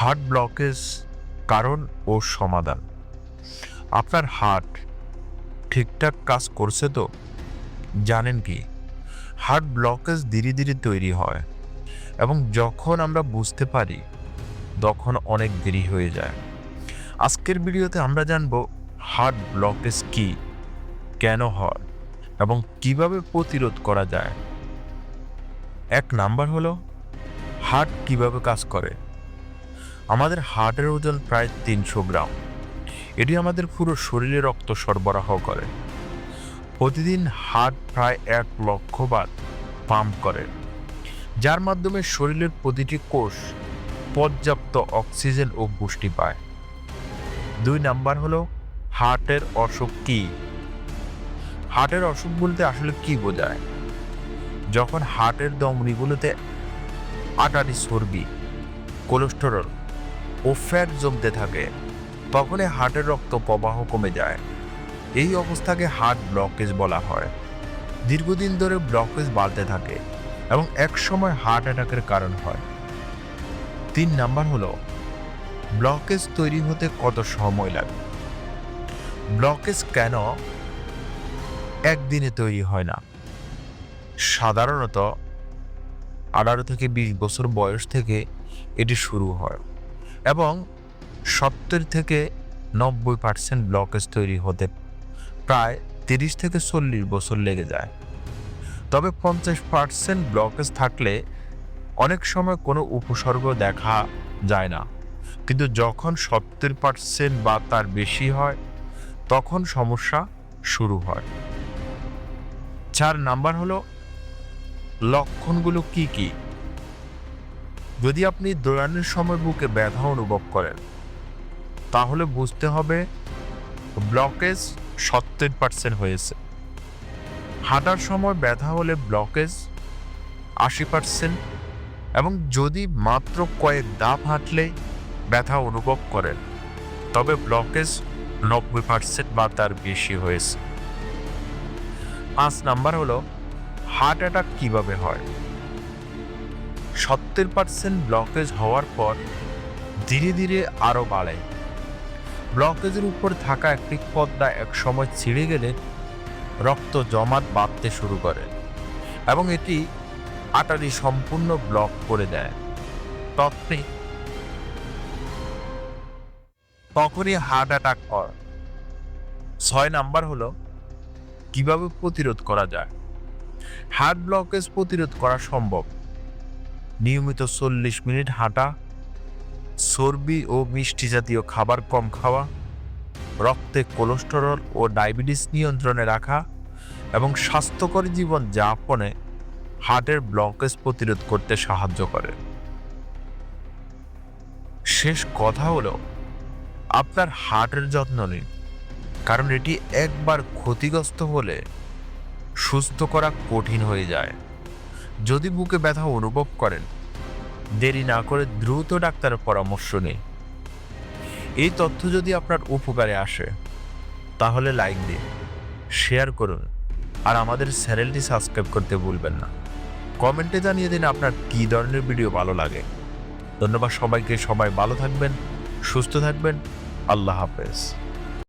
Heart blockage, কারণ ও সমাধান। আপনার হার্ট ঠিকঠাক কাজ করছে তো? জানেন কি, হার্ট ব্লকেজ ধীরে ধীরে তৈরি হয় এবং যখন আমরা বুঝতে পারি, তখন অনেক দেরি হয়ে যায়। আজকের ভিডিওতে আমরা জানব হার্ট ব্লকেজ কি, কেন হয় এবং কীভাবে প্রতিরোধ করা যায়। এক নাম্বার হলো, হার্ট কীভাবে কাজ করে? আমাদের হার্টের ওজন প্রায় তিনশো গ্রাম। এটি আমাদের পুরো শরীরে রক্ত সরবরাহ করে। প্রতিদিন হার্ট প্রায় এক লক্ষ বার পাম্প করে। যার মাধ্যমে শরীরের প্রতিটি কোষ পর্যাপ্ত অক্সিজেন ও পুষ্টি পায়। দুই নাম্বার হলো হার্টের অসুখ কি? হার্টের অসুখ বলতে আসলে কি বোঝায়? যখন হার্টের দমনিগুলোতে আটারি চর্বি, কোলেস্টেরল ও ফ্যাট জমতে থাকে। তখনই হার্টের রক্ত প্রবাহ কমে যায়। এই অবস্থাকে হার্ট ব্লকেজ বলা হয়। দীর্ঘদিন ধরে ব্লকেজ বাড়তে থাকে এবং এক সময় হার্ট অ্যাটাকের কারণ হয়। তিন নাম্বার হলো, ব্লকেজ তৈরি হতে কত সময় লাগে? ব্লকেজ কেন একদিনে তৈরি হয় না? সাধারণত আঠারো থেকে বিশ বছর বয়স থেকে এটি শুরু হয়। এবং সত্তর থেকে নব্বই পার্সেন্ট ব্লকেজ তৈরি হতে প্রায় তিরিশ থেকে চল্লিশ বছর লেগে যায়। তবে পঞ্চাশ পার্সেন্ট ব্লকেজ থাকলে অনেক সময় কোনো উপসর্গ দেখা যায় না। কিন্তু যখন সত্তর পার্সেন্ট বা তার বেশি হয়, তখন সমস্যা শুরু হয়। চার নাম্বার হলো, লক্ষণগুলো কি কি? যদি আপনি দৌড়ানোর সময় বুকে ব্যথা অনুভব করেন, তাহলে বুঝতে হবে ব্লকেজ সত্তর পার্সেন্ট হয়েছে। হাঁটার সময় ব্যথা হলে ব্লকেজ আশি পার্সেন্ট এবং যদি মাত্র কয়েক ধাপ হাঁটলে ব্যথা অনুভব করেন, তবে ব্লকেজ নব্বই পার্সেন্ট বা তার বেশি হয়েছে। পাঁচ নাম্বার হলো, হার্ট অ্যাটাক কীভাবে হয়? সত্তর পার্সেন্ট ব্লকেজ হওয়ার পর ধীরে ধীরে আরও বাড়ে। ব্লকেজের উপর থাকা একটি পর্দা একসময় ছিঁড়ে গেলে রক্ত জমাট বাঁধতে শুরু করে এবং এটি আটারি সম্পূর্ণ ব্লক করে দেয়। তখনই তখনই হার্ট অ্যাটাক হয়। ছয় নাম্বার হলো, কীভাবে প্রতিরোধ করা যায়? হার্ট ব্লকেজ প্রতিরোধ করা সম্ভব? নিয়মিত চল্লিশ মিনিট হাঁটা, চর্বি ও মিষ্টি জাতীয় খাবার কম খাওয়া, রক্তে কোলেস্টেরল ও ডায়াবেটিস নিয়ন্ত্রণে রাখা এবং স্বাস্থ্যকর জীবন যাপনে হার্টের ব্লকেজ প্রতিরোধ করতে সাহায্য করে। শেষ কথা হলো, আপনার হার্টের যত্ন নিন, কারণ এটি একবার ক্ষতিগ্রস্ত হলে সুস্থ করা কঠিন হয়ে যায়। যদি বুকে ব্যথা অনুভব করেন, দেরি না করে দ্রুত ডাক্তারের পরামর্শ নিন। এই তথ্য যদি আপনার উপকারে আসে, তাহলে লাইক দিন, শেয়ার করুন, আর আমাদের চ্যানেলটি সাবস্ক্রাইব করতে ভুলবেন না। কমেন্টে জানিয়ে দিন আপনার কী ধরনের ভিডিও ভালো লাগে। ধন্যবাদ সবাইকে, সবাই ভালো থাকবেন, সুস্থ থাকবেন, আল্লাহ হাফেজ।